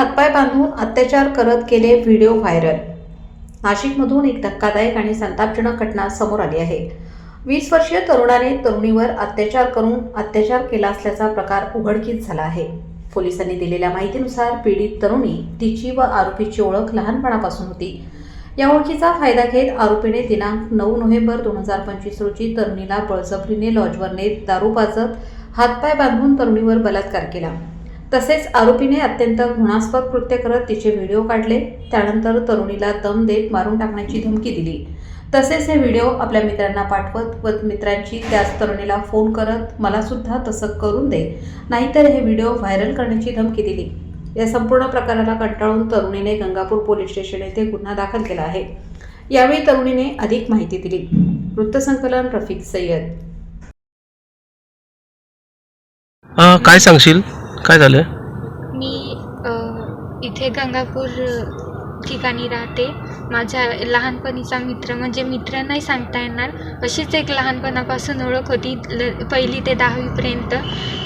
हातपाय बांधून अत्याचार करत केले व्हिडिओ व्हायरल. नाशिकमधून एक धक्कादायक आणि संतापजनक घटना समोर आली आहे. वीस वर्षीय तरुणाने तरुणीवर अत्याचार करून अत्याचार केला असल्याचा प्रकार उघडकीस झाला आहे. पोलिसांनी दिलेल्या माहितीनुसार पीडित तरुणी तिची व आरोपीची ओळख लहानपणापासून होती. या ओळखीचा फायदा घेत आरोपीने दिनांक नऊ नोव्हेंबर दोन हजार पंचवीस रोजी तरुणीला बळजबरीने लॉजवर नेत दारू पाजत हातपाय बांधून तरुणीवर बलात्कार केला. तसेच आरोपीने अत्यंत घृणास्पद कृत्य करत तिचे व्हिडिओ काढले. त्यानंतर तरुणीला दम देत मारून टाकण्याची धमकी दिली. तसेच हे व्हिडिओ आपल्या मित्रांना पाठवत व मित्रांची त्याच तरुणीला फोन करत मला सुद्धा तसं करून दे. नाहीतर हे व्हिडिओ व्हायरल करण्याची धमकी दिली. या संपूर्ण प्रकाराला कंटाळून तरुणीने गंगापूर पोलीस स्टेशन येथे गुन्हा दाखल केला आहे. यावेळी तरुणीने अधिक माहिती दिली. वृत्तसंकलन रफिक सय्यद. काय सांगशील? काय झालं? मी इथे गंगापूर ठिकाणी राहते. माझ्या लहानपणीचा मित्र म्हणजे मित्र नाही सांगता येणार अशीच एक लहानपणापासून ओळख होती. ल पहिली ते दहावीपर्यंत.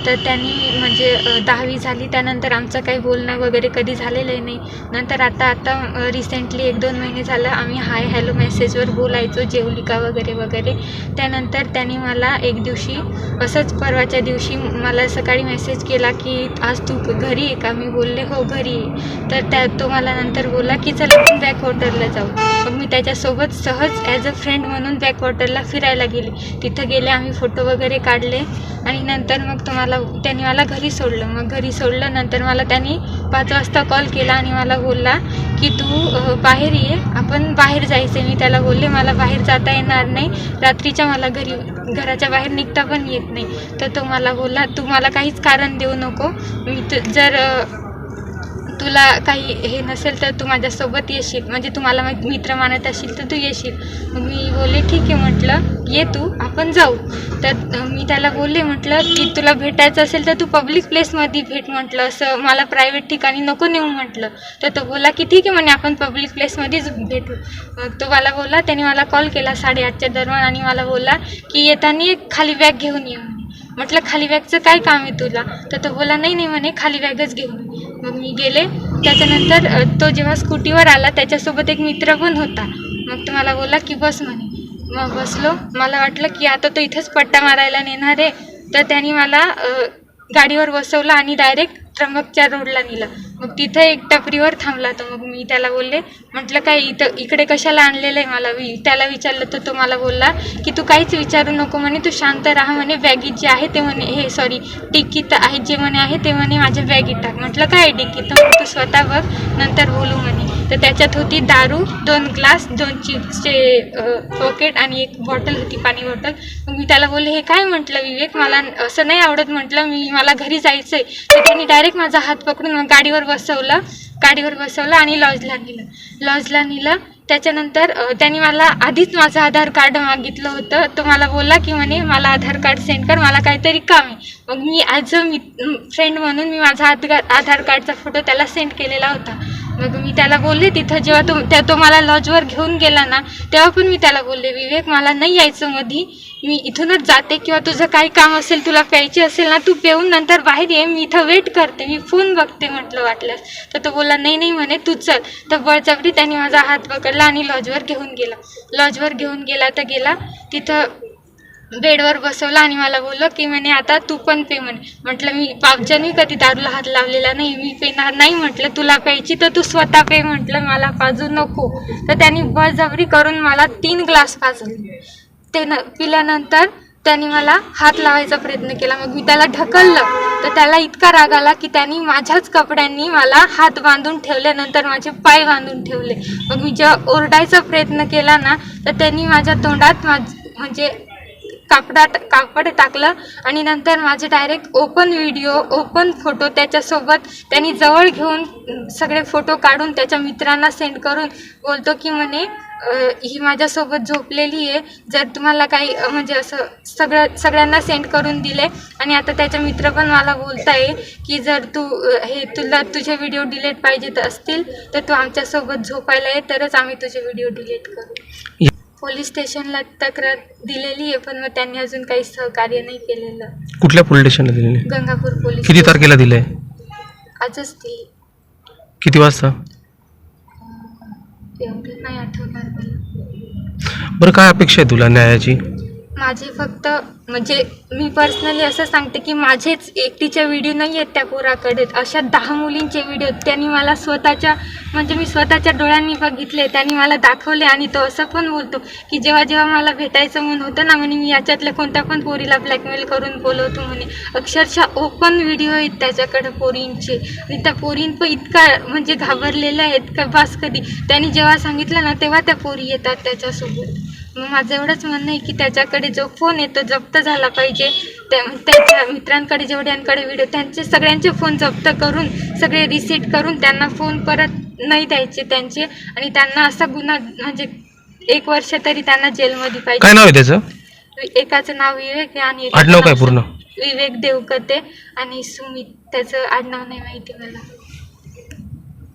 तर त्यांनी म्हणजे दहावी झाली. त्यानंतर आमचं काही बोलणं वगैरे कधी झालेलं नाही. नंतर आता आता रिसेंटली एक दोन महिने झालं आम्ही हाय हॅलो मेसेजवर बोलायचो जेवली का वगैरे वगैरे. त्यानंतर त्यांनी मला एक दिवशी असंच परवाच्या दिवशी मला सकाळी मेसेज केला की आज तू घरी आहे का? मी बोलले हो घरी तर त्या तो मला नंतर बोलला की चला आपण बॅकवॉटरला जाऊ. मग मी त्याच्यासोबत सहज ॲज अ फ्रेंड म्हणून बॅकवॉटरला फिरायला गेले. तिथं गेले आम्ही फोटो वगैरे काढले आणि नंतर मग तुम्हाला मला त्यांनी मला घरी सोडलं. मग घरी सोडलं नंतर मला त्यांनी पाच वाजता कॉल केला आणि मला बोलला की तू बाहेर ये. आपण बाहेर जायचं मी त्याला बोलले मला बाहेर जाता येणार नाही. रात्रीच्या मला घरी घराच्या बाहेर निघता पण येत नाही. तर तो मला बोलला तू मला काहीच कारण देऊ नको. मी जर तुला काही हे नसेल तर तू माझ्यासोबत येशील. म्हणजे तुम्हाला मग मित्र मानत असेल तर तू येशील. मग मी बोलले ठीक आहे म्हटलं ये तू आपण जाऊ. तर मी त्याला बोलले म्हटलं की तुला भेटायचं असेल तर तू पब्लिक प्लेसमध्ये भेट म्हटलं असं मला प्रायव्हेट ठिकाणी नको नेऊ म्हटलं. तर तो बोला की ठीक आहे म्हणे आपण पब्लिक प्लेसमध्येच भेटू. तो मला बोलला त्याने मला कॉल केला साडेआठच्या दरम्यान आणि मला बोलला की येताना एक खाली बॅग घेऊन ये म्हणे. म्हटलं खाली बॅगचं काय काम आहे तुला? तर तो बोला नाही नाही म्हणे खाली बॅगच घेऊन ये. मग मी गेले. त्याच्यानंतर तो जेव्हा स्कूटीवर आला त्याच्यासोबत एक मित्र पण होता. मग तो मला बोलला की बस म्हणे. मग बसलो. मला वाटलं की आता तो इथंच पट्टा मारायला नेणार आहे. तर त्याने मला गाडीवर बसवलं आणि डायरेक्ट त्र्यंबकच्या रोडला नेलं. मग तिथं एक टपरीवर थांबला तर मग मी त्याला बोलले म्हटलं काय इथं इकडे कशाला आणलेलं आहे मला? वि त्याला विचारलं तर तो मला बोलला की तू काहीच विचारू नको म्हणे तू शांत राहा म्हणे बॅगीत जे आहे ते म्हणे हे सॉरी टिकीत आहे जे म्हणे आहे ते म्हणे माझ्या बॅगीत टाक. म्हटलं काय टिकीत तर मग तू स्वतः बघ नंतर बोलू म्हणे. तर त्याच्यात होती दारू दोन ग्लास दोन चिप्सचे पॉकेट आणि एक बॉटल होती पाणी बॉटल मग मी त्याला बोलले हे काय म्हटलं विवेक? मला असं नाही आवडत म्हटलं मी मला घरी जायचं आहे तर त्यांनी डायरेक्ट माझा हात पकडून मग गाडीवर बसवलं गाडीवर बसवलं आणि लॉजला नेलं. लॉजला नेलं त्याच्यानंतर त्यांनी मला आधीच माझं आधार कार्ड मागितलं होतं. तो मला बोलला की म्हणे मला आधार कार्ड सेंड कर मला काहीतरी काम आहे. मग मी ॲज अ मी फ्रेंड म्हणून मी माझा आधार आधार कार्डचा फोटो त्याला सेंड केलेला होता. मग मी त्याला बोलले तिथं जेव्हा तो त्या तो मला लॉजवर घेऊन गेला ना तेव्हा पण मी त्याला बोलले विवेक मला नाही यायचं मधी. मी इथूनच जाते किंवा तुझं काही काम असेल तुला प्यायची असेल ना तू पेऊन नंतर बाहेर ये. मी इथं वेट करते. मी फोन बघते म्हटलं वाटलं. तर तो बोलला नाही नाही म्हणे तू चल. तर बळजबरी त्यांनी माझा हात पकडला आणि लॉजवर घेऊन गेला. लॉजवर घेऊन गेला तर गेला. तिथं बेडवर बसवलं आणि मला बोललं की म्हणे आता तू पण पे म्हणे. म्हटलं मी पावच्याने कधी दारूला हात लावलेला नाही. मी पेणार नाही म्हटलं. तुला प्यायची तर तू स्वतः पे म्हटलं. मला पाजू नको. तर त्यांनी बळजबरी करून मला तीन ग्लास पाजले ते न पिल्यानंतर त्यांनी मला हात लावायचा प्रयत्न केला. मग मी त्याला ढकललं. तर त्याला इतका राग आला की त्यांनी माझ्याच कपड्यांनी मला हात बांधून ठेवल्यानंतर माझे पाय बांधून ठेवले. मग मी जेव्हा ओरडायचा प्रयत्न केला ना तर त्यांनी माझ्या तोंडात माझ म्हणजे कापडात कापड टाकलं आणि नंतर माझे direct open video open photo त्याच्यासोबत त्यांनी जवळ घेऊन सगळे फोटो काढून त्याच्या मित्रांना सेंड करून बोलतो की म्हणे ही माझ्यासोबत झोपलेली आहे. जर तुम्हाला काही म्हणजे असं सगळं सगळ्यांना सेंड करून दिले आणि आता त्याचे मित्र पण मला बोलत आहे की जर तू हे तुला तुझे व्हिडिओ डिलीट पाहिजेत असतील तर तू आमच्यासोबत झोपायला ये तरच आम्ही तुझे व्हिडिओ डिलीट करू. पोलीस स्टेशनला तक्रार दिलेली आहे पण मग त्यांनी अजून काही सहकार्य नाही केलेलं. कुठल्या पोलीस स्टेशनला दिलेले गंगापूर पोलीस किती तारखेला दिले आजच दिली. किती वाजता? एवढं नाही आठवणार मला. बरं काय अपेक्षा आहे तुला न्यायाची? माझे फक्त म्हणजे मी पर्सनली असं सांगते की माझेच एकटीचे व्हिडिओ नाही आहेत त्या पोराकडे. अशा दहा मुलींचे व्हिडिओ त्यांनी मला स्वतःच्या म्हणजे मी स्वतःच्या डोळ्यांनी बघितले त्यांनी मला दाखवले आणि तो असं पण बोलतो की जेव्हा जेव्हा मला भेटायचं म्हणून होतं ना म्हणे मी याच्यातल्या कोणत्या पण पोरीला ब्लॅकमेल करून बोलवतो म्हणे. अक्षरशः ओपन व्हिडिओ आहेत त्याच्याकडे पोरींचे. आणि त्या पोरीं पण इतका म्हणजे घाबरलेल्या आहेत का? बास कधी? त्यांनी जेव्हा सांगितलं ना तेव्हा त्या पोरी येतात त्याच्यासोबत. मग माझं एवढंच म्हणणं आहे की त्याच्याकडे जो फोन आहे तो जप्त झाला पाहिजे. त्या त्याच्या मित्रांकडे जेवढ्यांकडे व्हिडिओ त्यांचे सगळ्यांचे फोन जप्त करून सगळे रिसीट करून त्यांना फोन परत नाही द्यायचे त्यांचे. आणि त्यांना असा गुन्हा म्हणजे एक वर्ष तरी त्यांना जेलमध्ये काय पाहिजे नाव आहे त्याचं? एकाचं नाव विवेक आहे आणि एकाचं आडनाव काय नाव पूर्ण? विवेक देवकते. आणि सुमित त्याचं आडनाव नाही माहिती मला.